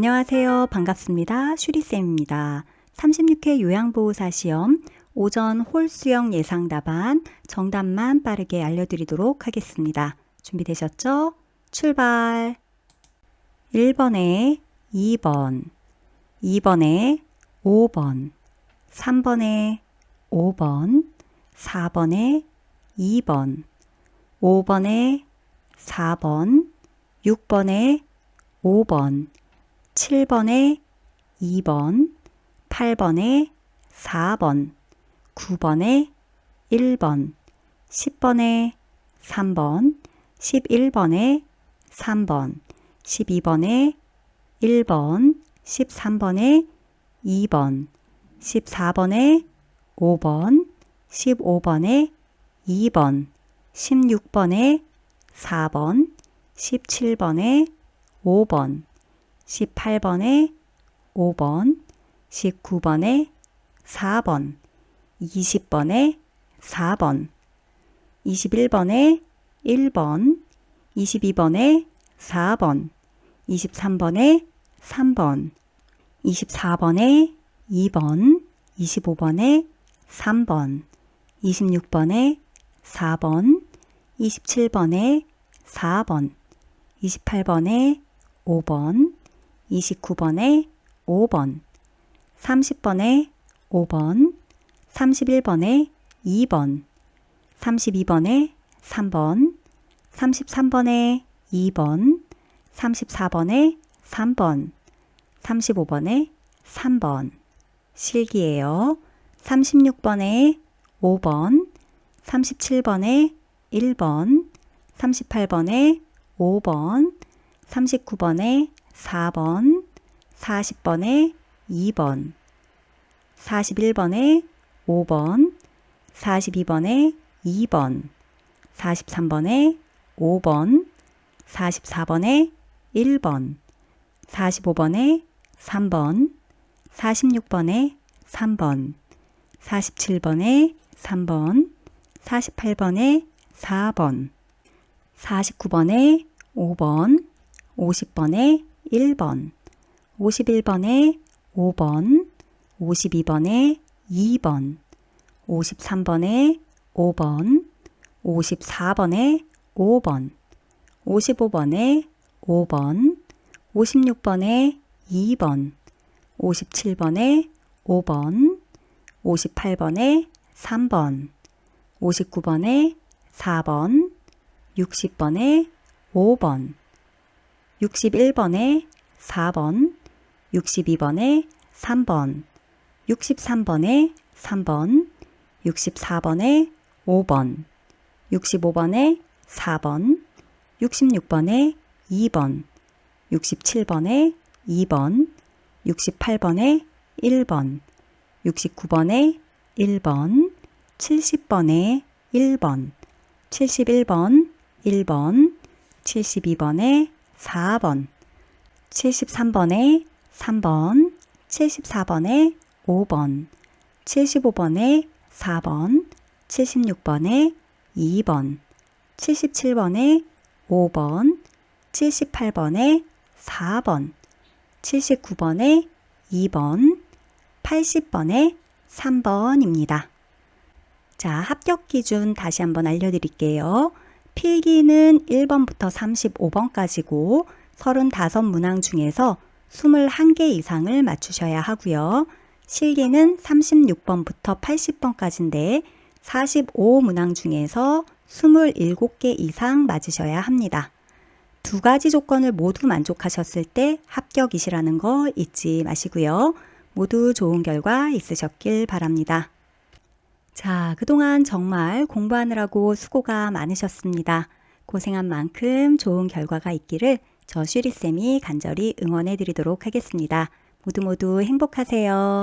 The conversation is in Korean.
안녕하세요. 반갑습니다. 슈리쌤입니다. 36회 요양보호사 시험 오전 홀수형 예상 답안 정답만 빠르게 알려드리도록 하겠습니다. 준비되셨죠? 출발! 1번에 2번, 2번에 5번, 3번에 5번, 4번에 2번, 5번에 4번, 6번에 5번, 7번에 2번, 8번에 4번, 9번에 1번, 10번에 3번, 11번에 3번, 12번에 1번, 13번에 2번, 14번에 5번, 15번에 2번, 16번에 4번, 17번에 5번, 18번에 5번, 19번에 4번, 20번에 4번, 21번에 1번, 22번에 4번, 23번에 3번, 24번에 2번, 25번에 3번, 26번에 4번, 27번에 4번, 28번에 5번, 29번에 5번, 30번에 5번, 31번에 2번, 32번에 3번, 33번에 2번, 34번에 3번, 35번에 3번. 실기예요. 36번에 5번, 37번에 1번, 38번에 5번, 39번에 4번, 40번에 2번, 41번에 5번, 42번에 2번, 43번에 5번, 44번에 1번, 45번에 3번, 46번에 3번, 47번에 3번, 48번에 4번, 49번에 5번, 50번에 1번, 51번에 5번, 52번에 2번, 53번에 5번, 54번에 5번, 55번에 5번, 56번에 2번, 57번에 5번, 58번에 3번, 59번에 4번, 60번에 5번, 61번에 4번, 62번에 3번, 63번에 3번, 64번에 5번, 65번에 4번, 66번에 2번, 67번에 2번, 68번에 1번, 69번에 1번, 70번에 1번, 71번, 1번, 72번에 4번, 73번에 3번, 74번에 5번, 75번에 4번, 76번에 2번, 77번에 5번, 78번에 4번, 79번에 2번, 80번에 3번입니다. 자, 합격 기준 다시 한번 알려드릴게요. 필기는 1번부터 35번까지고 35문항 중에서 21개 이상을 맞추셔야 하고요. 실기는 36번부터 80번까지인데 45문항 중에서 27개 이상 맞으셔야 합니다. 두 가지 조건을 모두 만족하셨을 때 합격이시라는 거 잊지 마시고요. 모두 좋은 결과 있으셨길 바랍니다. 자, 그동안 정말 공부하느라고 수고가 많으셨습니다. 고생한 만큼 좋은 결과가 있기를 저 슈리쌤이 간절히 응원해 드리도록 하겠습니다. 모두 모두 행복하세요.